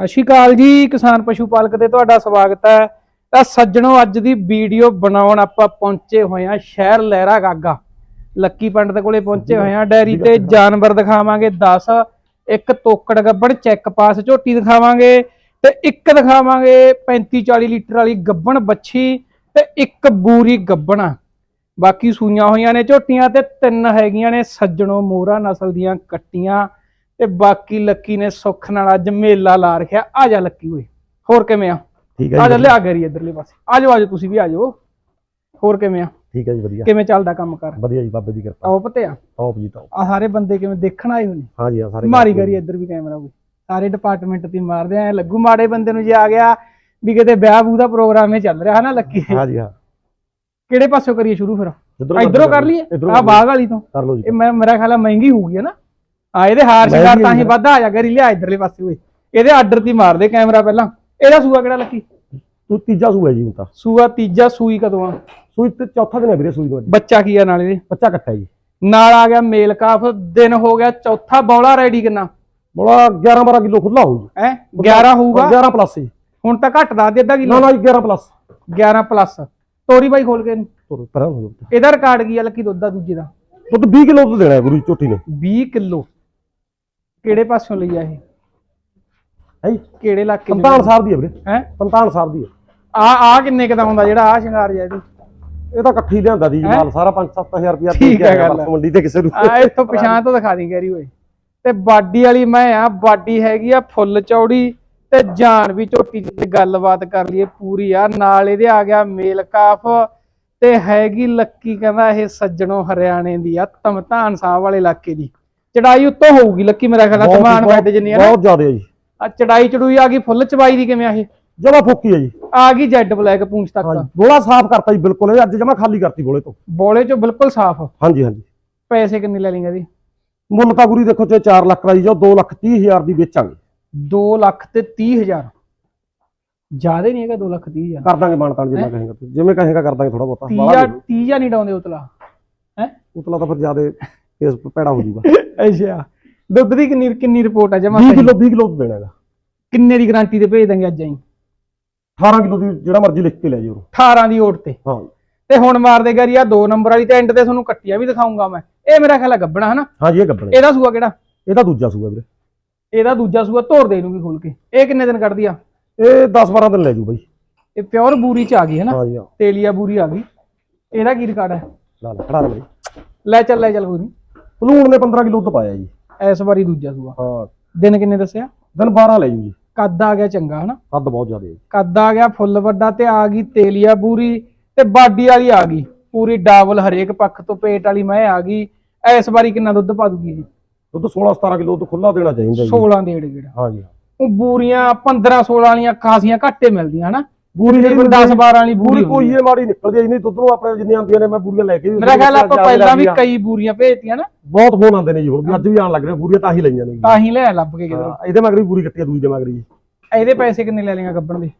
ਸਤਿ ਸ਼੍ਰੀ ਅਕਾਲ ਜੀ, ਕਿਸਾਨ ਪਸ਼ੂ ਪਾਲਕ ਤੇ ਤੁਹਾਡਾ ਸਵਾਗਤ ਹੈ। ਤਾਂ ਸੱਜਣੋ, ਅੱਜ ਦੀ ਵੀਡੀਓ ਬਣਾਉਣ ਆਪਾਂ ਪਹੁੰਚੇ ਹੋਏ ਆ ਸ਼ਹਿਰ ਲਹਿਰਾ ਗਾਗਾ। ਲੱਕੀ ਪੰਡਤ ਕੋਲੇ ਪਹੁੰਚੇ ਹੋਏ ਆ ਡੈਰੀ ਤੇ ਜਾਨਵਰ ਦਿਖਾਵਾਂਗੇ 10 ਇੱਕ ਤੋਕੜ ਗੱਬਣ, ਚੈੱਕ ਪਾਸ, ਝੋਟੀ ਦਿਖਾਵਾਂਗੇ, ਤੇ ਇੱਕ ਦਿਖਾਵਾਂਗੇ 35 40 ਲੀਟਰ ਵਾਲੀ ਗੱਬਣ ਬੱਛੀ ਤੇ ਇੱਕ ਬੂਰੀ ਗੱਬਣਾ। ਬਾਕੀ ਸੂਈਆਂ ਹੋਈਆਂ ਨੇ ਝੋਟੀਆਂ ਤੇ ਤਿੰਨ ਹੈਗੀਆਂ ਨੇ ਸੱਜਣੋ ਮੋਹਰਾ ਨਸਲ ਦੀਆਂ ਕੱਟੀਆਂ। ਤੇ ਬਾਕੀ ਲੱਕੀ ਨੇ ਸੁੱਖ ਨਾਲ ਅੱਜ ਮੇਲਾ ਲਾ ਰੱਖਿਆ। ਆ ਜਾ ਲੱਕੀ ਓਏ ਹੋਰ ਕਿਵੇਂ ਆ? ਠੀਕ ਆ ਹੈ ਜਾ ਜੀ ਲਿਆ ਗਰੀ ਇਧਰਲੇ ਪਾਸੇ। ਆ ਜਾਓ ਆ ਜਾਓ ਤੁਸੀਂ ਵੀ ਆ ਜਾਓ। ਹੋਰ ਕਿਵੇਂ ਆ? ਠੀਕ ਹੈ ਜੀ ਵਧੀਆ। ਕਿਵੇਂ ਚੱਲਦਾ ਕੰਮ ਕਰ? ਵਧੀਆ ਜੀ ਬਾਬੇ ਦੀ ਕਿਰਪਾ। ਟੌਪ ਤੇ ਆ? ਟੌਪ ਜੀ ਟੌਪ ਆ ਸਾਰੇ ਬੰਦੇ ਕਿਵੇਂ ਦੇਖਣ ਆਏ ਹੋਏ ਨੇ? ਹਾਂ ਜੀ ਹਾਂ ਸਾਰੇ ਮਾਰੀ ਗਰੀ ਇੱਧਰ ਵੀ ਕੈਮਰਾ ਕੋਈ ਸਾਰੇ ਡਿਪਾਰਟਮੈਂਟ ਤੇ ਮਾਰਦੇ ਆ ਲੱਗੂ ਮਾੜੇ ਬੰਦੇ ਨੂੰ ਜੇ ਆ ਗਿਆ ਵੀ ਕਿਤੇ ਵਿਆਹ ਬੂ ਦਾ ਪ੍ਰੋਗਰਾਮ ਇਹ ਚੱਲ ਰਿਹਾ ਹਨਾ ਲੱਕੀ? ਹਾਂ ਜੀ ਹਾਂ। ਕਿਹੜੇ ਪਾਸੋਂ ਕਰੀਏ ਸ਼ੁਰੂ ਫਿਰ? ਇੱਧਰੋਂ ਕਰ ਲਈਏ? ਆ ਬਾਗ ਵਾਲੀ ਤੋਂ? ਕਰ ਲਓ ਜੀ। ਇਹ ਮੈਂ ਮੇਰਾ ਖਿਆਲ ਆ ਮਹਿੰਗੀ ਹੋਊਗੀ ਹੈ ਨਾ ਆ ਇਹਦੇ ਹਾਰ ਸ਼ਿੰਗਾਰ ਤਾਂ ਹੀ। ਵੱਧਾ ਆ ਜਾ ਕਰੀ ਲਿਆ ਇਧਰਲੇ ਪਾਸੇ ਓਏ। ਇਹਦੇ ਆਰਡਰ ਤੇ ਹੀ ਮਾਰਦੇ ਕੈਮਰਾ ਪਹਿਲਾਂ। ਇਹਦਾ ਸੂਆ ਕਿਹੜਾ ਲੱਕੀ? ਤੂੰ ਤੀਜਾ ਸੂਆ ਜੀ ਹੁਣ ਤਾਂ। ਸੂਆ ਤੀਜਾ ਸੂਈ ਕਦੋਂ ਆ? ਸੂਈ ਤੇ ਚੌਥਾ ਦਿਨ ਹੈ ਵੀਰੇ ਸੂਈ ਅੱਜ। ਬੱਚਾ ਕੀ ਆ ਨਾਲ ਇਹਦੇ? ਬੱਚਾ ਇਕੱਠਾ ਜੀ। ਨਾਲ ਆ ਗਿਆ ਮੇਲ ਕਾਫ ਦਿਨ ਹੋ ਗਿਆ ਚੌਥਾ ਬੌਲਾ ਰੈਡੀ ਕਿੰਨਾ? ਬੋਲਾ 11 12 ਕਿਲੋ ਖੁੱਲਾ ਹੋਊ ਹੈ? 11 ਹੋਊਗਾ? 11 ਪਲੱਸ ਜੀ। ਹੁਣ ਤਾਂ ਘੱਟ ਦੱਸ ਦੇ ਅੱਧਾ ਨਾ ਕਿਲੋ। ਨਾ ਜੀ 11 ਪਲੱਸ 11 ਪਲੱਸ ਤੋਰੀ ਬਾਈ ਖੋਲ ਕੇ ਇਹਨੂੰ। ਤੁਰ ਪਰਾਂ ਹੋ ਜਾਊ ਇਹਦਾ ਰਿਕਾਰਡ ਕੀ ਆ ਲੱਕੀ ਦੁੱਧ ਦਾ ਦੂਜੇ ਦਾ? ਦੁੱਧ 20 ਕਿਲੋ ਦੁੱਧ ਦੇਣਾ ਹੈ ਗੁਰੂ ਝੋਟੀ ਨੇ। 20 ਕਿਲੋ। ਕਿਹੜੇ ਪਾਸਿਓਂ ਲਈ ਆ ਇਹ? ਹੈ? ਕਿਹੜੇ ਇਲਾਕੇ ਪੰਤਾਨ ਸਾਹਿਬ ਦੀ ਹੈ ਵੀਰੇ। ਹੈ? ਪੰਤਾਨ ਸਾਹਿਬ ਦੀ ਹੈ ਆ ਆ ਕਿੰਨੇ ਕੁ ਦਾ ਹੁੰਦਾ ਜਿਹੜਾ ਆ ਸ਼ਿੰਗਾਰ ਜਿਹਾ ਇਹਦੀ? ਇਹ ਤਾਂ ਇਕੱਠੀ ਲਿਆਂਦਾ ਦੀ? ਮਾਲ ਸਾਰਾ 5-7000 ਰੁਪਿਆ ਠੀਕ ਹੈ ਗੱਲ। ਮੰਡੀ ਤੇ ਕਿਸੇ ਨੂੰ। ਆ ਇੱਥੋਂ ਪਛਾਣ ਤੋਂ ਦਿਖਾ ਦੀ ਗੈਰੀ ਓਏ। ਤੇ ਬਾਡੀ ਵਾਲੀ ਮੈਂ ਆ ਬਾਡੀ ਹੈਗੀ ਆ ਫੁੱਲ ਚੌੜੀ ਤੇ ਜਾਨ ਵੀ ਝੋਟੀ ਦੀ ਗੱਲਬਾਤ ਕਰ ਲਈਏ ਪੂਰੀ ਆ। ਨਾਲ ਇਹਦੇ ਆ ਗਿਆ ਮੇਲ ਕਾਫ ਤੇ ਹੈਗੀ ਲੱਕੀ ਕਹਿੰਦਾ ਇਹ ਸੱਜਣੋਂ ਹਰਿਆਣੇ ਦੀ ਆ ਤਮਤਾਨ ਸਾਹਿਬ ਵਾਲੇ ਇਲਾਕੇ ਦੀ। ਚੜਾਈ ਉੱਤੋਂ ਹੋਊਗੀ ਲੱਕੀ ਮੇਰਾ ਖਿਆਲ ਤਮਾਨ ਬਹੁਤ- ਬੈਡ ਜਿੰਨੀ ਆ ਨਾ। ਬਹੁਤ ਜ਼ਿਆਦਾ ਹੈ ਜੀ। ਆ ਚੜਾਈ ਚੜੂਈ ਆ ਗਈ ਫੁੱਲ ਚਬਾਈ ਦੀ ਕਿਵੇਂ ਆ ਇਹ? ਜਮਾ ਫੋਕੀ ਹੈ ਜੀ। ਆ ਗਈ ਜੈਡ ਬਲੈਕ ਪੂੰਛ ਤੱਕ। ਹਾਂਜੀ। ਬੋਲਾ ਸਾਫ਼ ਕਰਤਾ ਜੀ ਬਿਲਕੁਲ। ਇਹ ਅੱਜ ਜਮਾ ਖਾਲੀ ਕਰਤੀ ਬੋਲੇ ਤੋਂ। ਬੋਲੇ ਚੋਂ ਬਿਲਕੁਲ ਸਾਫ਼। ਹਾਂਜੀ ਹਾਂਜੀ। ਪੈਸੇ ਕਿੰਨੇ ਲੈ ਲੇਗਾ ਇਹਦੀ ਮੁੱਲ ਤਾਂ ਗੁਰੀ ਦੇਖੋ ਜੇ 4 ਲੱਖ ਦਾ ਜੀ ਜੋ 2 ਲੱਖ 30 ਹਜ਼ਾਰ ਦੀ ਵੇਚਾਂਗੇ। 2 ਲੱਖ ਤੇ 30 ਹਜ਼ਾਰ। ਜ਼ਿਆਦਾ ਨਹੀਂ ਹੈਗਾ 2 ਲੱਖ 30 ਹਜ਼ਾਰ। ਕਰ ਦਾਂਗੇ ਮਾਨਤਾਨ ਜਿੰਨਾ ਕਹੇਗਾ। ਤੂੰ ਜਿਵੇਂ ਕਹੇਗਾ ਕਰ ਦਾਂਗੇ ਥੋੜਾ ਬਹੁਤਾ। 30 ਬਾਹਲਾ ਹਜ਼ਾਰ ਨਹੀਂ। 30 ਹਜ਼ਾਰ ਨਹੀਂ ਡਾਉਂਦੇ ਉਤਲਾ। ਹੈ? ਉਤਲਾ ਤਾਂ ਫਿਰ ਜ਼ਿਆਦੇ ਇਸ ਪੈੜਾ ਹੋ ਜਾਊਗਾ। ਅੱਛਾ। ਦੁੱਧ ਦੀ ਕਿੰਨੀ ਕਿੰਨੀ ਰਿਪੋਰਟ ਆ ਜਮਾ 20 ਕਿਲੋ 20 ਕਿਲੋ ਦੇਣਾ ਹੈਗਾ ਕਿੰਨੇ ਦੀ ਗਾਰੰਟੀ ਤੇ ਭੇਜ ਦਾਂਗੇ ਅੱਜ ਆਈ 18 ਕਿਲੋ ਦੀ ਜਿਹੜਾ ਮਰਜ਼ੀ ਲਿਖ ਕੇ ਲੈ ਜਿਓ 18 ਦੀ ਓਟ ਤੇ। ਹਾਂ। ਤੇ ਹੁਣ ਮਾਰ ਦੇ ਗਰੀ ਆ 2 ਨੰਬਰ ਵਾਲੀ ਤੇ ਐਂਡ ਤੇ ਤੁਹਾਨੂੰ ਕੱਟੀਆਂ ਵੀ ਦਿਖਾਉਂਗਾ ਮੈਂ। ਇਹ ਮੇਰਾ ਖਿਆਲ ਗੱਬਣਾ ਹਨਾ? ਹਾਂਜੀ ਇਹ ਗੱਬਣੇ। ਇਹਦਾ ਸੂਆ ਕਿਹੜਾ? ਇਹਦਾ ਦੂਜਾ ਸੂਆ ਵੀਰੇ। ਇਹਦਾ ਦੂਜਾ ਸੂਆ ਧੋਰ ਦੇ ਨੂੰ ਵੀ ਖੋਲ ਕੇ। ਇਹ ਕਿੰਨੇ ਦਿਨ ਕੱਢਦੀ ਆ? ਇਹ 10 12 ਦਿਨ ਲੈ ਜੂ ਬਾਈ। ਇਹ ਪਿਓਰ ਬੂਰੀ ਚ ਆ ਗਈ ਹਨਾ? ਹਾਂਜੀ ਹਾਂ। ਤੇਲੀਆ ਬੂਰੀ ਆ ਗਈ। ਇਹਦਾ ਕੀ ਰਿਕਾਰਡ ਹੈ ਲਾ ਲੈ ਖੜਾ ਲੈ ਬਾਈ। ਲੈ ਚੱਲ ਲੈ ਚੱਲ ਕੋਈ ਨਹੀਂ ਪਲੂਣ ਨੇ 15 ਕਿਲੋ ਦੁੱਧ ਪਾਇਆ ਜੀ। ਇਸ ਵਾਰੀ ਦੂਜਾ ਸੂਆ। ਹਾਂ। ਦਿਨ ਕਿੰਨੇ ਦੱਸਿਆ? ਦਿਨ 12 ਲੈ ਜੂ ਜੀ। ਕੱਦ ਆ ਗਿਆ ਚੰਗਾ ਹਨਾ? ਹੱਦ ਬਹੁਤ ਜ਼ਿਆਦਾ ਹੈ ਜੀ। ਕੱਦ ਆ ਗਿਆ ਫੁੱਲ ਵੱਡਾ ਤੇ ਆ ਗਈ ਤੇਲੀਆ ਬੂਰੀ ਤੇ ਬਾਡੀ ਵਾਲੀ ਆ ਗਈ। ਪੂਰੀ ਡਬਲ ਹਰੇਕ ਪੱਖ ਤੋਂ ਪੇਟ ਵਾਲੀ ਮੈਂ ਆ ਗਈ। ਇਸ ਵਾਰੀ ਕਿੰਨਾ ਦੁੱਧ ਪਾ ਦੂਗੀ ਜੀ? ਦੁੱਧ 16 17 ਕਿਲੋ ਦੁੱਧ ਖੁੱਲਾ ਦੇਣਾ ਚਾਹੀਦਾ ਜੀ। 16 ਡੇਢ ਗੇੜਾ। ਹਾਂਜੀ ਉਹ ਬੂਰੀਆਂ 15 16 ਵਾਲੀਆਂ ਖਾਸੀਆਂ ਘੱਟੇ ਮਿਲਦੀਆਂ ਹਨਾ? ਪੂਰੀ ਜਿਹੜੀ 10 12 ਵਾਲੀ ਪੂਰੀ ਬੂਰੀ ਕੋਈ ਇਹ ਮਾੜੀ ਨਿਕਲਦੀ ਜੀ ਨਹੀਂ ਦੁੱਧ ਨੂੰ ਆਪਣੇ ਜਿੰਨੀਆਂ ਆਉਂਦੀਆਂ ਨੇ ਮੈਂ ਪੂਰੀਆਂ ਲੈ ਕੇ ਮੇਰਾ ਖਿਆਲ ਆਪਾਂ ਪਹਿਲਾਂ ਵੀ। ਕਈ ਬੂਰੀਆਂ ਭੇਜਤੀਆਂ ਨਾ। ਬਹੁਤ ਫੋਨ ਆਉਂਦੇ ਨੇ ਜੀ ਹੁਣ ਵੀ ਅੱਜ ਵੀ ਆਣ ਲੱਗ ਰਹੇ ਪੂਰੀਆਂ ਤਾਂ ਹੀ ਲਈਆਂ ਨੇ ਤਾਂ ਹੀ ਲੈ ਲੱਭ ਕੇ ਕਿਧਰੋਂ ਇਹਦੇ ਮਗਰ ਵੀ ਪੂਰੀ ਕੱਟੀ ਆ ਦੂਜੀ ਦੇ ਮਗਰ ਜੀ। ਇਹਦੇ ਪੈਸੇ ਕਿੰਨੇ ਲੈ ਲੇਗਾ ਗੱਬਣ ਦੇ?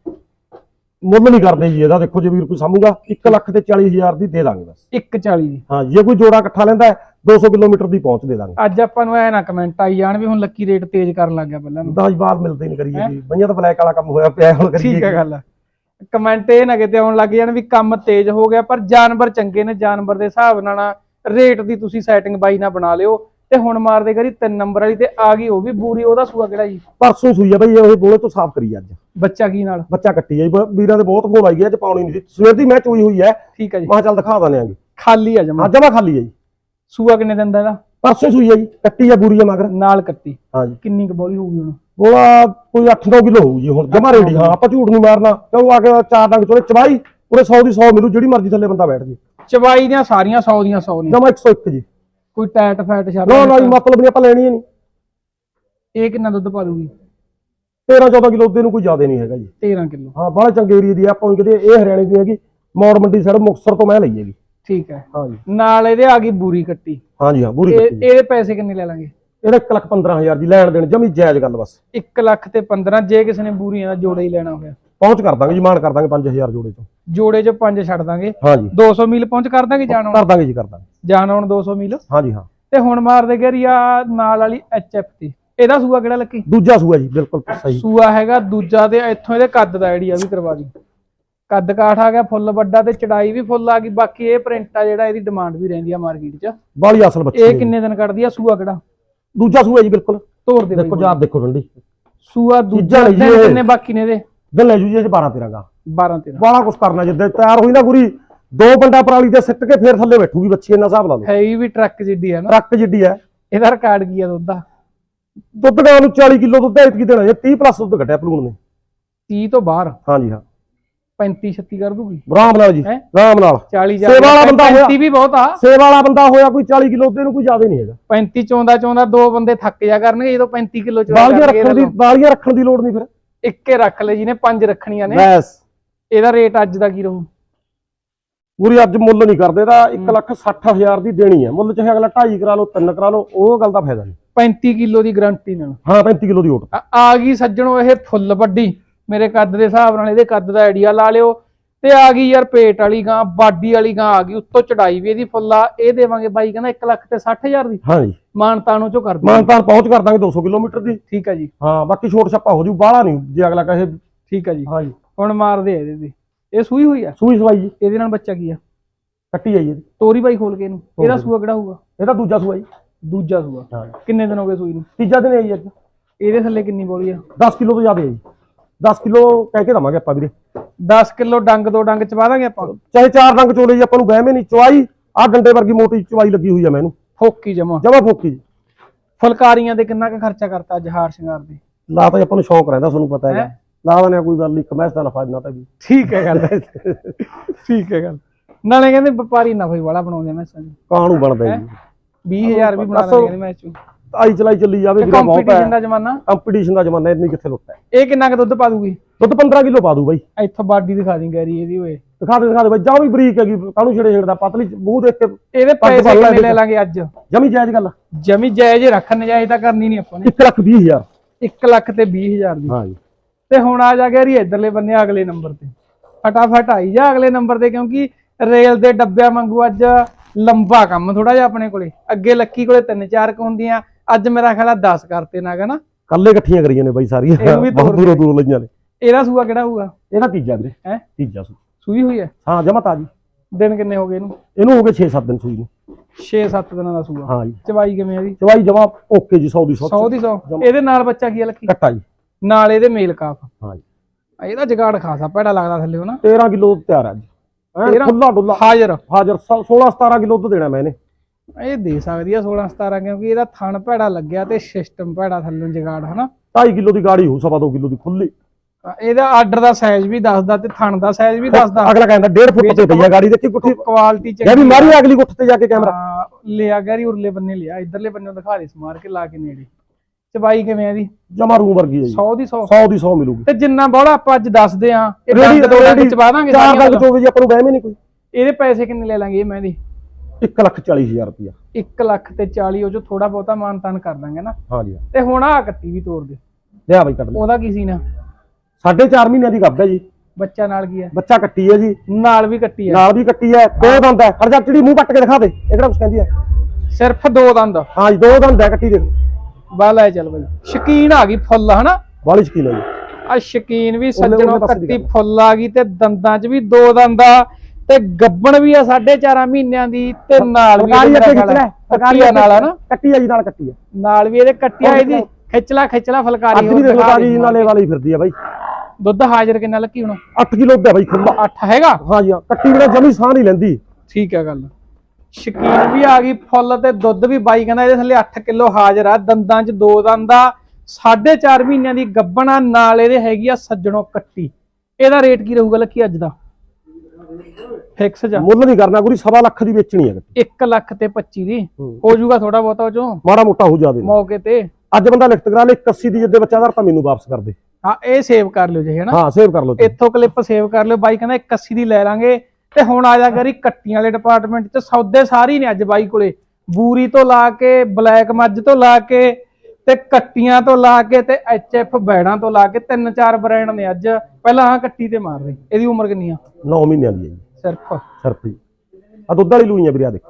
ਮੁੱਲ ਨਹੀਂ ਕਰਦੇ ਜੀ ਇਹਦਾ ਦੇਖੋ ਜੇ ਵੀਰ ਕੋਈ ਸਮਝੂਗਾ 1 ਲੱਖ ਤੇ 40 ਹਜ਼ਾਰ ਦੀ ਦੇ ਦਾਂਗੇ ਬਸ। 140 ਦੀ। ਹਾਂ ਜੇ ਕੋਈ ਜੋੜਾ ਇਕੱਠਾ ਲੈਂਦਾ ਹੈ, 200 ਕਿਲੋਮੀਟਰ ਦੀ ਪਹੁੰਚ ਦੇ ਦਾਂਗੇ। ਅੱਜ ਆਪਾਂ ਨੂੰ ਐ ਨਾ ਕਮੈਂਟ ਆਈ ਜਾਣ ਵੀ ਹੁਣ ਲੱਕੀ ਰੇਟ ਤੇਜ਼ ਕਰਨ ਲੱਗ ਗਿਆ ਪਹਿਲਾਂ ਨੂੰ। ਦਾਜ ਬਾਅਦ ਮਿਲਦੇ ਨਹੀਂ ਕਰੀਏ ਜੀ। ਬਈਆਂ ਤਾਂ ਬਲੈਕ ਵਾਲਾ ਕੰਮ ਹੋਇਆ ਪਿਆ ਹੁਣ ਕਰੀਏ ਠੀਕ ਹੈ ਗੱਲ ਕਮੈਂਟ ਇਹ ਨਾ ਕਿਤੇ ਆਉਣ ਲੱਗ ਜਾਣ ਵੀ ਕੰਮ ਤੇਜ਼ ਹੋ ਗਿਆ ਪਰ ਜਾਨਵਰ ਚੰਗੇ ਨੇ ਜਾਨਵਰ ਦੇ ਹਿਸਾਬ ਨਾਲ ਨਾ ਰੇਟ ਦੀ ਤੁਸੀਂ ਸੈਟਿੰਗ ਬਾਈ ਨਾਲ ਬਣਾ ਲਿਓ ਤੇ ਹੁਣ ਮਾਰਦੇ ਕਰੀ ਤਿੰਨ ਨੰਬਰ ਵਾਲੀ ਤੇ ਆ ਗਈ ਉਹ ਵੀ ਬੂਰੀ ਉਹਦਾ ਸੂਆ ਕਿਹੜਾ ਜੀ? ਪਰਸੋਂ ਸੂਈ ਆ ਬਈ ਉਹ ਬੋਲੇ ਤੋਂ ਸਾਫ਼ ਕਰੀ ਅੱਜ। ਬੱਚਾ ਕੀ ਨਾਲ? ਬੱਚਾ ਕੱਟੀ ਆ ਜੀ ਬ- ਵੀਰਾਂ ਦੇ ਬਹੁਤ ਫੋਨ ਆਈ ਗਿਆ ਅੱਜ ਪਾਉਣੀ ਨਹੀਂ ਸੀ। ਸਵੇਰ ਦੀ ਮੈਂ ਚੋਈ ਹੋਈ ਹੈ ਠੀਕ ਹੈ ਜੀ। ਮੈਂ ਚੱਲ ਦਿਖਾ ਦਾਂ ਆਂਗੇ ਖਾਲੀ ਆ ਜਮਾ। ਅੱਜ ਮੈਂ ਖਾਲੀ ਹੈ ਜੀ। ਸੂਆ ਕਿੰਨੇ ਦਿਨ ਦਾ ਇਹਦਾ? ਪਰਸੋਂ ਸੂਈ ਆ ਜੀ ਕੱਟੀ ਆ ਬੂਰੀ ਆ ਮਗਰ। ਨਾਲ ਕੱਟੀ। ਹਾਂਜੀ ਕਿੰਨੀ ਕੁ ਬੋਲੀ ਹੋਊਗੀ ਹੁਣ ਬੋਲਾ ਕੋਈ 8-9 ਕਿਲੋ ਹੋਊ ਜੀ ਹੁਣ ਜਮਾ ਰੇਡੀ ਹਾਂ ਆਪਾਂ ਝੂਠ ਨਹੀਂ ਮਾਰਨਾ ਕਿਉਂ ਆ ਕੇ ਚਾਰ ਡੰਗ ਚੋਲੇ ਚਵਾਈ ਪੂਰੇ 100 ਦੀ 100 ਮਿਲੂ ਜਿਹੜੀ ਮਰਜ਼ੀ ਥੱਲੇ ਬੰਦਾ ਬੈਠ ਜੇ। ਚਵਾਈ ਦੀਆਂ ਸਾਰੀਆਂ 100 ਦੀਆਂ 100 ਨੇ। ਜਮਾ 101 ਜੀ। ਕੋਈ ਟੈਟ ਫੈਟ ਛੱਡ ਨਾ ਨਾ ਜੀ ਮਤਲਬ ਨਹੀਂ ਆਪਾਂ ਲੈਣੀ ਹੀ ਨਹੀਂ ਇਹ ਕਿੰਨਾ ਦੁੱਧ ਪਾ ਦੂਗੀ 13-14 ਕਿਲੋ ਦੇ ਨੂੰ ਕੋਈ ਜ਼ਿਆਦਾ ਨਹੀਂ ਹੈਗਾ ਜੀ। 13 ਕਿਲੋ। ਹਾਂ ਬਾਹਲਾ ਚੰਗੇ ਏਰੀਆ ਦੀ ਆ, ਆਪਾਂ ਕਿਤੇ ਇਹ ਹਰਿਆਣੇ ਦੀ ਹੈਗੀ ਮੌੜ ਮੰਡੀ ਸੜ ਮੁਕਤਸਰ ਤੋਂ ਮੈਂ ਲਈ ਹੈਗੀ। ਠੀਕ ਹੈ। ਹਾਂਜੀ ਨਾਲ ਇਹਦੇ ਆ ਗਈ ਬੂਰੀ ਕੱਟੀ। ਹਾਂ ਬੂਰੀ ਇਹ ਕੱਟੀ। ਜੀ। ਇਹਦੇ ਪੈਸੇ ਕਿੰਨੇ ਲੈ ਲਾਂਗੇ? ਇਹਦਾ 1 ਲੱਖ 15000 ਦੀ ਲੈਣ ਦੇਣ ਜਮੀ ਜਾਇਜ਼ ਗੱਲ ਬਸ। 1 ਲੱਖ ਤੇ 15 ਜੇ ਕਿਸੇ ਨੇ ਬੂਰੀਆਂ ਦਾ ਜੋੜਾ ਹੀ ਲੈਣਾ ਹੋਇਆ ਪਹੁੰਚ ਕਰ ਦਾਂਗੇ ਜੀ ਮਾਨ ਕਰ ਦਾਂਗੇ 5000 ਜੋੜੇ ਤੋਂ। ਜੋੜੇ 'ਚ 5 ਛੱਡ ਦਾਂਗੇ। ਹਾਂਜੀ। 200 ਮੀਲ ਪਹੁੰਚ ਕਰ ਦਾਂਗੇ ਜਾਣ ਆਉਣ? ਕਰ ਦਾਂਗੇ ਜੀ ਕਰ ਦਾਂਗੇ। ਜਾਣ ਆਉਣ 200 ਮੀਲ? ਹਾਂਜੀ ਹਾਂ। ਤੇ ਹੁਣ ਮਾਰਦੇ ਗਰੀਆ ਨਾਲ ਵਾਲੀ ਐਚਐਫ ਤੇ। ਇਹਦਾ ਸੂਆ ਕਿਹੜਾ ਲੱਕੀ? ਦੂਜਾ ਸੂਆ ਜੀ ਬਿਲਕੁਲ ਸਹੀ। ਸੂਆ ਹੈਗਾ ਦੂਜਾ ਤੇ ਇੱਥੋਂ ਇਹਦੇ ਕੱਦ ਦਾ ਆਈਡੀਆ ਵੀ ਕਰਵਾ ਦੀ। ਕੱਦ ਕਾਠ ਆ ਗਿਆ ਫੁੱਲ ਵੱਡਾ ਤੇ ਚੜਾਈ ਵੀ ਫੁੱਲ ਆ ਗਈ। ਬਾਕੀ ਇਹ ਪ੍ਰਿੰਟ ਆ ਜਿਹੜਾ ਇਹਦੀ ਡਿਮਾਂਡ ਵੀ ਰਹਿੰਦੀ ਆ ਮਾਰਕੀਟ 'ਚ। ਬਾਲੀ ਅਸਲ ਬੱਚੀ ਇਹ। ਕਿੰਨੇ ਦਿਨ ਕੱਢਦੀ ਆ? ਸੂਆ ਕਿਹੜਾ? ਦੂਜਾ ਸੂਆ ਜੀ ਬਿਲਕੁਲ। ਤੋੜ ਦੇ ਦੇਖੋ ਜਾਪ ਦੇਖੋ ਠੰਡੀ ਸੂਆ ਦੂਜਾ ਨਹੀਂ ਜੀ। ਕਿੰਨੇ ਬਾਕੀ ਨੇ ਇਹਦੇ? ਦਿਨ ਲੈ ਜੂ ਜੀ ਇਹ 12 13 ਗਾ। 12 13 ਬਾਲਾ ਕੁਛ ਕਰਨਾ ਜਿੱਦਾਂ ਤਿਆਰ ਹੋਈ ਨਾ ਗੁਰੀ ਦੋ ਬੰਦਾ ਪਰਾਲੀ ਤੇ ਸਿੱਟ ਕੇ ਫੇਰ ਥੱਲੇ ਬੈਠੂਗੀ ਬੱਚੀ ਇਹਨਾਂ ਹਿਸਾਬ ਲਾ ਲਓ। ਹੈ ਹੀ ਵੀ ਟਰੱਕ ਜਿੱਡੀ ਆ ਨਾ। ਟਰੱਕ ਜਿੱਡੀ ਹੈ ਇਹਦਾ ਰਿਕਾਰਡ ਕੀ ਆ ਦੁੱਧ ਦਾ? ਦੁੱਧ ਗਾਂ ਨੂੰ 40 ਕਿਲੋ ਦੁੱਧ ਐਤਕੀ ਦੇਣਾ। ਜੇ 30 ਪਲੱਸ ਦੁੱਧ ਘਟਿਆ ਪਲੂਣ ਨੇ। 30 ਤੋਂ ਬਾਹਰ? ਹਾਂਜੀ ਹਾਂ। 35 36 ਕਰ ਦੂਗੀ। ਆਰਾਮ ਨਾਲ ਜੀ ਹੈਂ? ਨਾਲ। 40 ਸੇਵਾ ਵਾਲਾ ਬੰਦਾ ਹੋਇਆ। 35 ਵੀ ਬਹੁਤ ਆ। ਸੇਵਾ ਵਾਲਾ ਬੰਦਾ ਹੋਇਆ ਕੋਈ 40 ਕਿਲੋ ਉਹਦੇ ਨੂੰ ਕੋਈ ਜ਼ਿਆਦਾ ਨਹੀਂ ਹੈਗਾ। 35 ਚੋਂਦਾ ਚੋਂਦਾ ਦੋ ਬੰਦੇ ਥੱਕ ਜਾ ਕਰਨਗੇ ਜਦੋਂ 35 ਕਿਲੋ ਚੋਂ ਬਾਲੀਆਂ ਰੱਖਣ ਦੀ ਬਾਲੀਆਂ ਰੱਖਣ ਦੀ ਲੋੜ ਨਹੀਂ ਫਿਰ। ਇੱਕੇ ਰੱਖ ਲੈ ਜਿਹਨੇ ਪੰਜ ਰੱਖਣੀਆਂ ਨੇ। ਬਸ। ਇਹਦਾ ਰੇਟ ਅੱਜ ਦਾ ਕੀ ਰਹੂ? ਪੂਰੀ ਅੱਜ ਮੁੱਲ ਨਹੀਂ ਕਰਦੇ ਤਾਂ 1 ਲੱਖ 60 ਹਜ਼ਾਰ ਦੀ ਦੇਣੀ ਹੈ ਮੁੱਲ ਚਾਹੇ ਅਗਲਾ 2.5 ਕਰਾ ਲਓ 3 ਕਰਾ ਲਓ ਉਹ ਗੱਲ ਦਾ ਫਾਇਦਾ ਨਹੀਂ। 35 ਕਿਲੋ ਦੀ ਗਾਰੰਟੀ ਨਾਲ। ਹਾਂ 35 ਕਿਲੋ ਦੀ ਓਟ। ਆ- ਆ ਗਈ ਸੱਜਣੋ ਇਹ ਫੁੱਲ ਵੱਡੀ। ਮੇਰੇ ਕੱਦ ਦੇ ਹਿਸਾਬ ਨਾਲ ਇਹਦੇ ਕੱਦ ਦਾ ਆਈਡੀਆ ਲਾ ਲਿਓ। ਤੇ ਆ ਗਈ ਯਾਰ ਪੇਟ ਵਾਲੀ ਗਾਂ ਬਾਡੀ ਵਾਲੀ ਗਾਂ ਆ ਗਈ ਉੱਤੋਂ ਚੜਾਈ ਵੀ ਇਹਦੀ ਫੁੱਲ ਇਹ ਦੇਵਾਂਗੇ ਬਾਈ ਕਹਿੰਦਾ 1 ਲੱਖ ਤੇ 60000 ਦੀ। ਹਾਂਜੀ। ਮਾਨਤਾਨੋਂ ਚੋਂ ਕਰ ਦਿਓ। ਮਾਨਤਾਨ ਪਹੁੰਚ ਕਰ ਦਾਂਗੇ 200 ਕਿਲੋਮੀਟਰ ਦੀ। ਠੀਕ ਆ ਜੀ। ਹਾਂ ਬਾਕੀ ਛੋਟ ਛੱਪਾ ਹੋ ਜੂ ਬਾਹਲਾ ਨਹੀਂ ਜੇ ਅਗਲਾ ਕਹੇ। ਠੀਕ ਆ ਜੀ। ਹਾਂਜੀ। ਹੁਣ ਮਾਰਦੇ ਆ ਇਹਦੇ ਤੇ। ਇਹ ਸੂਈ ਹੋਈ ਆ? ਸੂਈ ਸਵਾਈ ਜੀ। ਇਹਦੇ ਨਾਲ ਬੱਚਾ ਕੀ ਆ? ਕੱਟੀ ਆਈ ਇਹਦੀ। ਤੋਰੀ ਬਾਈ ਖੋਲ ਕੇ ਇਹਨੂੰ। ਇਹਦਾ। ਸੂਆ ਕਿਹੜਾ ਹੋਊਗਾ? ਇਹਦਾ ਦੂਜਾ ਸੂਆ ਜੀ। ਦੂਜਾ ਸੂਆ। ਹਾਂ ਕਿੰਨੇ ਦਿਨ ਹੋ ਗਏ ਸੂਈ ਨੂੰ? ਤੀਜਾ ਦਿਨ ਹੈ ਜੀ ਅੱਜ। ਇਹਦੇ ਥੱਲੇ ਕਿੰਨੀ ਬੋਲੀ ਆ? 10 ਕਿਲੋ ਤੋਂ ਜ਼ਿਆਦਾ ਹੈ ਜੀ। 10 ਕਿਲੋ ਕਹਿ ਕੇ ਦਵਾਂਗੇ ਆਪਾਂ ਵੀਰੇ। 10 ਕਿਲੋ ਡੰਗ ਦੋ ਡੰਗ ਚਵਾ ਦਾਂਗੇ ਆਪਾਂ। ਚਾਹੇ ਚਾਰ ਰੰਗ ਚੋਲੇ ਜੀ ਆਪਾਂ ਨੂੰ ਵਹਿਮੇ ਨਹੀਂ। ਚਵਾਈ ਆ ਡੰਡੇ ਵਰਗੀ ਮੋਟੀ ਚਵਾਈ ਲੱਗੀ ਹੋਈ ਆ ਮੈਨੂੰ ਫੋਕੀ ਜਮਾ। ਜਮਾ ਫੋਕੀ ਜੀ। ਫੁਲਕਾਰੀਆਂ ਦੇ ਕਿੰਨਾ ਕੁ ਖਰਚਾ ਕਰਤਾ ਅੱਜ ਹਾਰ ਸ਼ਿੰਗਾਰ ਦੇ? ਲਾ ਤਾਂ ਆਪਾਂ ਨੂੰ ਸ਼ੌਂਕ ਰਹਿੰਦਾ ਤੁਹਾਨੂੰ ਪਤਾ ਹੈਗਾ। ਹੈਂ? ਲਾ ਦਨੇ ਕੋਈ ਗੱਲ ਨਹੀਂ ਕਮੈਸ ਦਾ ਨਫਾ ਨਾ ਤਾਂ ਵੀ ਠੀਕ ਹੈ ਗੱਲ। ਠੀਕ ਹੈ ਗੱਲ। ਨਾਲੇ ਕਹਿੰਦੇ ਵਪਾਰੀ ਨਫਾ ਹੀ ਵਾਲਾ ਬਣਾਉਂਦੇ ਮੈਂ ਸਾਂ ਕਾਹਨੂੰ ਬਣਦਾ ਜੀ? 20000 ਵੀ ਬਣਾ। ਲੈਂਦੇ ਮੈਂ ਚੋਂ। ਆਈ ਚਲਾਈ ਚੱਲੀ ਜਾਵੇ ਵੀਰੇ ਬਹੁਤ ਕੰਪੀਟੀਸ਼ਨ ਹੈ। ਦਾ ਜ਼ਮਾਨਾ? ਕੰਪੀਟੀਸ਼ਨ ਦਾ ਜ਼ਮਾਨਾ ਇੰਨੀ ਕਿੱਥੇ ਲੁੱਟ ਹੈ। ਇਹ ਕਿੰਨਾ ਕੁ ਦੁੱਧ ਪਾ ਦੂਗੀ? ਦੁੱਧ 15 ਕਿਲੋ ਪਾ ਦੂ ਬਾਈ। ਇੱਥੋਂ ਬਾਡੀ ਦਿਖਾ ਦੀ ਗੈਰੀ ਇਹਦੀ ਓਏ। ਦਿਖਾ ਦੇ ਦਿਖਾ ਦੇ ਬਾਈ ਜਾਂ ਵੀ ਬਰੀਕ ਹੈਗੀ ਕਾਹਨੂੰ ਛੇੜੇ ਛੇੜਦਾ ਪਤਲੀ ਮੂੰਹ ਦੇਖ ਕੇ ਇਹਦੇ ਪੈਸੇ ਕਿੰਨੇ ਲੈ ਲਾਂਗੇ ਅੱਜ? ਜਮੀ ਜਾਇਜ਼ ਗੱਲ ਜਮੀ ਜਾਇਜ਼ ਰੱਖਣ ਨਜਾਇਜ਼ ਤਾਂ ਕਰਨੀ ਨਹੀਂ ਆਪਾਂ ਨੇ। 1 ਲੱਖ 20 ਹਜ਼ਾਰ। 1 ਲੱਖ ਤੇ 20000 ਦੀ। ਹਾਂ ਜੀ। ਤੇ ਹੁਣ ਆ ਜਾ ਗੈਰੀ ਇਧਰਲੇ ਬੰਨੇ ਅਗਲੇ ਨੰਬਰ ਤੇ। ਫਟਾਫਟ ਆਈ ਜਾ ਅਗਲੇ ਨੰਬਰ ਤੇ ਕਿਉਂਕਿ ਰੇਲ ਦੇ ਡੱਬਿਆਂ ਵਾਂਗੂ ਅੱਜ ਲੰਬਾ ਕੰਮ ਥੋੜਾ ਜਿਹਾ ਆਪਣੇ ਕੋਲੇ। ਅੱਗੇ ਲੱਕੀ ਕੋਲੇ ਤਿੰਨ ਚਾਰ ਕੁ ਹੁੰਦੀਆਂ ਅੱਜ ਮੇਰਾ ਖਿਆਲ ਆ 10 ਕਰਤੇ ਨਾ। ਨਾ ਕੱਲੇ ਇਕੱਠੀਆਂ ਕਰੀਆਂ ਨੇ ਬਾਈ ਸਾਰੀਆਂ। ਇਹਨੂੰ ਵੀ ਬਹੁਤ ਦੂਰੋਂ ਦੂਰੋਂ ਲਈਆਂ ਨੇ। ਇਹਦਾ ਸੂਆ ਕਿਹੜਾ ਹੋਊਗਾ? ਇਹਦਾ ਤੀਜਾ ਵੀਰੇ। ਹੈ? ਤੀਜਾ ਸੂ ਸੂਈ ਹੋਈ ਹੈ? ਹਾਂ ਜਮਾ ਤਾਜੀ। ਦਿਨ ਕਿੰਨੇ ਹੋ ਗਏ ਇਹਨੂੰ? ਇਹਨੂੰ ਹੋ ਗਏ 6-7 ਦਿਨ ਸੂਈ ਨੂੰ। 6-7 ਦਿਨਾਂ ਦਾ ਸੂਆ। ਹਾਂ ਜੀ। ਚਵਾਈ ਕਿਵੇਂ ਆ ਇਹਦੀ? ਚਵਾਈ ਜਮਾ ਓਕੇ ਜੀ 100 ਦੀ 100 100 ਦੀ 100 ਇਹਦੇ ਨਾਲ ਬੱਚਾ ਕੀ ਆ ਲੱਕੀ? ਕੱਟਾ ਜੀ। ਨਾਲ ਇਹਦੇ ਮੇਲ ਕਾਫ। ਹਾਂ ਜੀ। ਇਹਦਾ ਜਗਾੜ ਖਾਸਾ ਭੈੜਾ ਲੱਗਦਾ ਥੱਲੇ ਉਹ ਨਾ। 13 ਕਿਲੋ ਤਿਆਰ ਆ ਜੀ। ਐਨ 13 ਖੁੱਲਾ ਡੁੱਲਾ। ਹਾਜ਼ਰ। ਹਾਜ਼ਰ 16-17 ਕਿਲੋ ਦੁੱਧ ਦੇਣਾ ਮੈਂ ਇਹਨੇ। ਇਹ ਦੇ ਸਕਦੀ ਆ 16 17 ਕਿਉਂਕਿ ਇਹਦਾ ਥਣ ਭੈੜਾ ਲੱਗਿਆ ਤੇ ਸਿਸਟਮ ਭੈੜਾ ਥੱਲੋਂ ਜਗਾੜ ਹਨਾ? 2.5 ਕਿਲੋ ਦੀ ਗਾੜੀ ਹੋ ਸਵਾ 2 ਕਿਲੋ ਦੀ ਖੁੱਲੀ ਇਹਦਾ ਆਰਡਰ ਦਾ ਸਾਈਜ਼ ਵੀ ਦੱਸਦਾ ਤੇ ਥਣ ਦਾ ਸਾਈਜ਼ ਵੀ ਦੱਸਦਾ। ਅਗਲਾ ਕਹਿੰਦਾ 1.5 ਫੁੱਟ ਤੇ ਪਈ ਆ ਗਾੜੀ ਦੇਖੀ ਗੁੱਠੀ ਕੁਆਲਿਟੀ ਜੇ ਵੀ ਮਾਰੀ ਅਗਲੀ ਗੁੱਠ ਤੇ ਜਾ ਕੇ ਕੈਮਰਾ ਲਿਆ ਗੈਰੀ ਉਰਲੇ ਬੰਨੇ ਲਿਆ। ਇਧਰਲੇ ਬੰਨੇ ਦਿਖਾ ਦੇ ਸਮਾਰ ਕੇ ਲਾ ਕੇ ਨੇੜੇ। ਚਬਾਈ ਕਿਵੇਂ ਆ ਦੀ ਜਮਾ ਰੂਮ ਵਰਗੀ ਹੈ ਜੀ। 100 ਦੀ 100 100 ਦੀ 100 ਮਿਲੂਗੀ। ਤੇ ਜਿੰਨਾ ਬੋਲਾ ਆਪਾਂ ਅੱਜ ਦੱਸਦੇ ਆ ਇਹ ਰੇੜੀ ਦੋ ਚਬਾ ਦਾਂਗੇ ਚਾਰ ਡੰਗ ਚੋਵੇ ਜੀ ਆਪਾਂ ਨੂੰ ਵਹਿਮ ਹੀ ਨਹੀਂ ਕੋਈ। ਇਹਦੇ ਪੈਸੇ ਕਿੰਨੇ ਲੈ ਲਾਂਗੇ ਇਹ ਮੈਂ ਦੀ? 1 ਲੱਖ 40 ਹਜ਼ਾਰ ਰੁਪਇਆ। 1 ਲੱਖ ਤੇ 40 ਉਹ ਜੋ ਥੋੜਾ ਬਹੁਤਾ ਮਾਨਤਾਨ ਕਰ ਦਾਂਗੇ ਨਾ। ਹਾਂ ਜੀ ਤੇ ਹੁਣ ਆ ਕੱਟੀ ਵੀ ਤੋੜ ਦੇ। ਲਿਆ ਬਾਈ ਕੱਢ ਲੈ ਉਹਦਾ ਕੀ ਸੀ ਨਾ ਸਾਢੇ 4 ਮਹੀਨਿਆਂ ਦੀ ਹੈ ਜੀ। ਬੱਚਾ ਨਾਲ ਕੀ ਹੈ? ਬੱਚਾ ਕੱਟੀ ਹੈ ਜੀ। ਨਾਲ ਵੀ ਕੱਟੀ ਹੈ। ਨਾਲ ਵੀ ਕੱਟੀ ਹੈ। ਦੋ ਦੰਦ ਹੈ। ਹਰ ਜਾ ਚਿੜੀ ਮੂੰਹ ਕੱਟ ਕੇ ਦਿਖਾ ਦੇ। ਇਹ ਕਿਹੜਾ ਕੁਛ ਕਹਿੰਦੀ ਹੈ? ਸਿਰਫ ਦੋ ਦੰਦ। ਹਾਂ ਜੀ ਦੋ ਦੰਦ ਹੈ ਕੱਟੀ ਦੇਖ ਬਾ ਲੈ ਚੱਲ ਬਈ। ਸ਼ਕੀਨ ਆ ਗਈ ਫੁੱਲ ਹਨਾ? ਬਾਲੀ ਸ਼ਕੀਨ ਹੈ ਜੀ। ਆ ਸ਼ਕੀਨ ਵੀ ਸੱਜਣੋਂ ਕੱਟੀ। ਫੁੱਲ ਆ ਗਈ ਤੇ ਦੰਦਾਂ 'ਚ ਵੀ ਦੋ ਦੰਦ ਆ। ਤੇ ਗੱਬਣ ਵੀ ਆ 4.5 ਮਹੀਨਿਆਂ ਦੀ ਤੇ ਨਾਲ ਵੀ ਸਰਕਾਰੀ ਅੱਗੇ ਕੱਟੀ ਆ ਨਾਲ ਕੱਟੀ ਹੈ ਜੀ ਨਾਲ ਕੱਟੀ ਹੈ ਨਾਲ ਵੀ ਇਹਦੇ ਕੱਟਿਆ ਇਹਦੀ ਖਿੱਚਲਾ ਖਿੱਚਲਾ ਫੁਲਕਾਰੀ ਅੱਜ ਵੀ ਤਾਜੀ ਦੇ ਨਾਲੇ ਵਾਲੀ ਫਿਰਦੀ ਹੈ ਬਾਈ। ਦੁੱਧ ਹਾਜ਼ਰ ਕਿੰਨਾ ਲੱਕੀ ਹੁਣ? 8 ਕਿਲੋ ਦਾ ਬਾਈ ਖੁੱਲਾ 8 ਹੈਗਾ? ਹਾਂ ਜੀ ਕੱਟੀ ਬਿਨਾ ਜਮੀ ਸਾਹ ਨਹੀਂ ਲੈਂਦੀ। ਠੀਕ ਹੈ ਗੱਲ। ਸ਼ਕੀਨ ਵੀ ਆ ਗਈ ਫੁੱਲ ਤੇ ਦੁੱਧ ਵੀ ਬਾਈ ਕਹਿੰਦਾ ਇਹਦੇ ਥੱਲੇ 8 ਕਿਲੋ ਹਾਜ਼ਰ ਆ ਦੰਦਾਂ 'ਚ ਦੋ ਦੰਦ ਆ। 4.5 ਮਹੀਨਿਆਂ ਦੀ ਗੱਬਣਾ ਨਾਲ ਇਹਦੇ ਹੈਗੀ ਆ ਸੱਜਣੋਂ ਕੱਟੀ। ਇਹਦਾ ਰੇਟ ਕੀ ਰਹੂਗਾ ਲੱਕੀ ਅੱਜ ਦਾ? ਫਿਕਸ ਜਾ। ਮੁੱਲ ਨਹੀਂ ਕਰਨਾ ਕੋਈ ਸਵਾ ਲੱਖ ਦੀ ਵੇਚਣੀ ਹੈ। 1 ਲੱਖ ਤੇ 25 ਦੀ। ਹੂੰ। ਜਾਊਗਾ ਥੋੜਾ ਬਹੁਤਾ ਉਹ ਚੋਂ। ਮਾੜਾ ਮੋਟਾ ਹੋ ਜਾਵੇ। ਮੌਕੇ ਤੇ। ਅੱਜ ਬੰਦਾ ਲਿਖਤ ਕਰਾ ਲੇ 81 ਦੀ ਜਿੱਦੇ ਬੱਚਾ ਧਰ ਤਾਂ ਮੈਨੂੰ ਵਾਪਸ ਕਰ ਦੇ। ਹਾਂ ਇਹ ਸੇਵ ਕਰ ਲਿਓ ਜੀ ਹੈਨਾ। ਹਾਂ ਸੇਵ ਕਰ ਲਓ। ਇੱਥੋਂ ਕਲਿੱਪ ਸੇਵ ਕਰ ਲਿਓ। ਬਾਈ ਕਹਿੰਦਾ 81 ਦੀ ਲੈ ਲਾਂਗੇ। ਤੇ ਹੁਣ ਆ ਜਾ ਕਰੀ ਕੱਟੀਆਂ ਵਾਲੇ ਡਿਪਾਰਟਮੈਂਟ 'ਚ। ਸੌਦੇ ਸਾਰੇ ਨੇ ਅੱਜ ਬਾਈ ਕੋਲੇ। ਬੂਰੀ ਤੋਂ ਲਾ ਕੇ ਬਲੈਕ ਮੱਝ ਤੋਂ ਲਾ ਕੇ। ਤੇ ਕੱਟੀਆਂ ਤੋਂ ਲਾ ਕੇ ਤੇ ਐਚਐਫ ਬੈੜਾਂ ਤੋਂ ਲਾ ਕੇ ਤਿੰਨ ਚਾਰ ਬ੍ਰਾਂਡ ਨੇ ਅੱਜ। ਪਹਿਲਾਂ ਆ ਕੱਟੀ ਤੇ ਮਾਰ ਰਹੀ। ਇਹਦੀ ਉਮਰ ਕਿੰਨੀ ਆ? 9 ਮਹੀਨਿਆਂ ਦੀ ਹੈ ਜੀ। ਸਿਰਫ। ਸਿਰਫ ਜੀ। ਆ ਦੁੱਧ ਵਾਲੀ ਲੂਈਆਂ ਵੀਰੇ ਆ ਦੇਖ।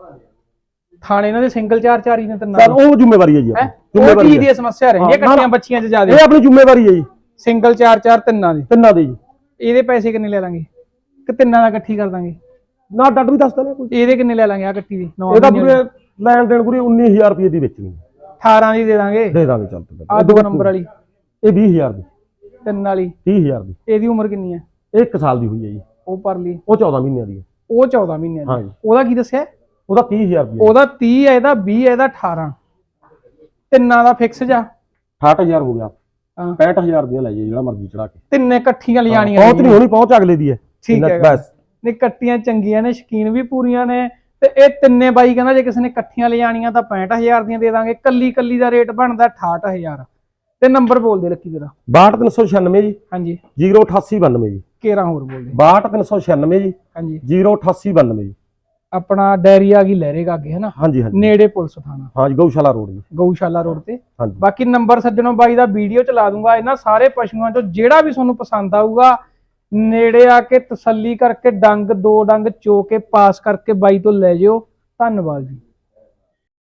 ਥਾਣੇ ਇਹਨਾਂ ਦੇ ਸਿੰਗਲ ਚਾਰ ਚਾਰ ਹੀ ਨੇ ਤਿੰਨਾਂ ਚੱਲ ਉਹ ਜ਼ਿੰਮੇਵਾਰੀ ਹੈ ਜੀ? ਆਪਣੀ। ਜ਼ਿੰਮੇਵਾਰੀ। ਦੀ ਸਮੱਸਿਆ ਰਹਿੰਦੀ ਹੈ ਕੱਟੀਆਂ ਬੱਚੀਆਂ 'ਚ ਜ਼ਿਆਦਾ। ਇਹ ਆਪਣੀ ਜ਼ਿੰਮੇਵਾਰੀ ਹੈ ਜੀ। ਸਿੰਗਲ ਚਾਰ ਚਾਰ ਤਿੰਨਾਂ ਦੀ। ਤਿੰਨਾਂ ਦੀ ਜੀ। ਇਹਦੇ ਪੈਸੇ ਕਿੰਨੇ ਲੈ ਲਾਂਗੇ? ਕਿ ਤਿੰਨਾਂ ਦਾ ਇਕੱਠੀ ਕਰ ਦਾਂਗੇ? ਨਾ ਡੱਡ ਵੀ ਦੱਸ ਦੇਣਾ ਕੋਈ। ਇਹਦੇ ਕਿੰਨੇ ਲੈ ਲਾਂਗੇ ਆ ਕੱਟੀ ਦੀ? ਇਹਦਾ ਪੂਰੇ ਲੈਣ ਦੇਣ ਪੂਰੀ 19000 ਰੁਪਏ ਦੀ ਵੇਚਣੀ ਹੈ। 18 ਦੀ ਦੇ ਦਾਂਗੇ। ਦੇ ਦਾਂਗੇ ਚੱਲ ਤੇ ਆ ਦੋ ਨੰਬਰ ਵਾਲੀ। ਇਹ 20000 ਦੀ। ਤਿੰਨ ਵਾਲੀ। 30000 ਦੀ। ਇਹਦੀ ਉਮਰ ਕਿੰਨੀ ਹੈ? ਇਹ 1 ਸਾਲ ਦੀ ਹੋਈ ਹੈ ਜੀ। ਉਹ ਪਰ ਲਈ ਉਹ 14 ਮਹੀਨਿਆਂ ਦੀ ਹੈ। ਉਹ 14 ਮਹੀਨਿਆਂ ਦੀ। ਉਹਦਾ ਕੀ ਦੱਸਿਆ? ਉਹਦਾ 30000 ਰੁਪਏ ਉਹਦਾ 30 ਹੈ ਇਹਦਾ 20 ਹੈ ਇਹਦਾ 18 ਤਿੰਨਾਂ ਦਾ ਫਿਕਸ ਜਾ। 68000 ਹੋ ਗਿਆ। ਹਾਂ। 65000 ਦੀਆਂ ਲੈ ਜਿਹੜਾ ਮਰਜ਼ੀ ਚੜਾ ਕੇ। ਤਿੰਨੇ ਇਕੱਠੀਆਂ ਲਿਜਾਣੀਆਂ ਪਹੁੰਚ ਨਹੀਂ ਹੋਣੀ ਪਹੁੰਚ ਅਗਲੇ ਦੀ ਹੈ। ਠੀਕ ਇੰਨਾ ਹੈ ਬਸ। ਨੇ ਕੱਟੀਆਂ ਚੰਗੀਆਂ ਨੇ ਸ਼ਕੀਨ ਵੀ ਪੂਰੀਆਂ ਨੇ। ਤੇ ਇਹ ਤਿੰਨੇ ਬਾਈ ਕਹਿੰਦਾ ਜੇ ਕਿਸੇ ਨੇ ਇਕੱਠੀਆਂ ਲਿਜਾਣੀਆਂ ਤਾਂ 65000 ਦੀਆਂ ਦੇ ਦਾਂਗੇ। ਕੱਲੀ ਕੱਲੀ ਦਾ ਰੇਟ ਬਣਦਾ 68000 ਤੇ ਨੰਬਰ ਬੋਲ ਦੇ ਲੱਕੀ ਤੇਰਾ 62396 ਜੀ। ਹਾਂਜੀ। 08892 ਜੀ। ਕੇਰਾ ਹੋਰ ਬੋਲ ਦੇ। 62396 ਜੀ। ਹਾਂਜੀ। 08892 ਜੀ। ਆਪਣਾ ਡੈਰੀ ਆ ਗਈ ਲਹਿਰੇਗਾ ਅੱਗੇ ਹੈ ਨਾ? ਹਾਂਜੀ ਹਾਂਜੀ। ਨੇੜੇ ਪੁਲਿਸ ਥਾਣਾ। ਹਾਂ ਜੀ ਗਊਸ਼ਾਲਾ ਰੋਡ ਜੀ। ਗਊਸ਼ਾਲਾ ਰੋਡ ਤੇ। ਹਾਂਜੀ। ਬਾਕੀ ਨੰਬਰ ਸੱਜਣੋ ਬਾਈ ਦਾ ਵੀਡੀਓ ਚਲਾ ਦੂੰਗਾ। ਇਹਨਾਂ ਸਾਰੇ ਪਸ਼ੂਆਂ ਚੋਂ ਜਿਹੜਾ ਵੀ ਤੁਹਾਨੂੰ ਪਸੰਦ ਆਊਗਾ ਨੇੜੇ ਆ ਕੇ ਤਸੱਲੀ ਕਰਕੇ ਡੰਗ ਦੋ ਡੰਗ ਚੋ ਕੇ ਪਾਸ ਕਰਕੇ ਬਾਈ ਤੋਂ ਲੈ ਜਿਓ। ਧੰਨਵਾਦ ਜੀ।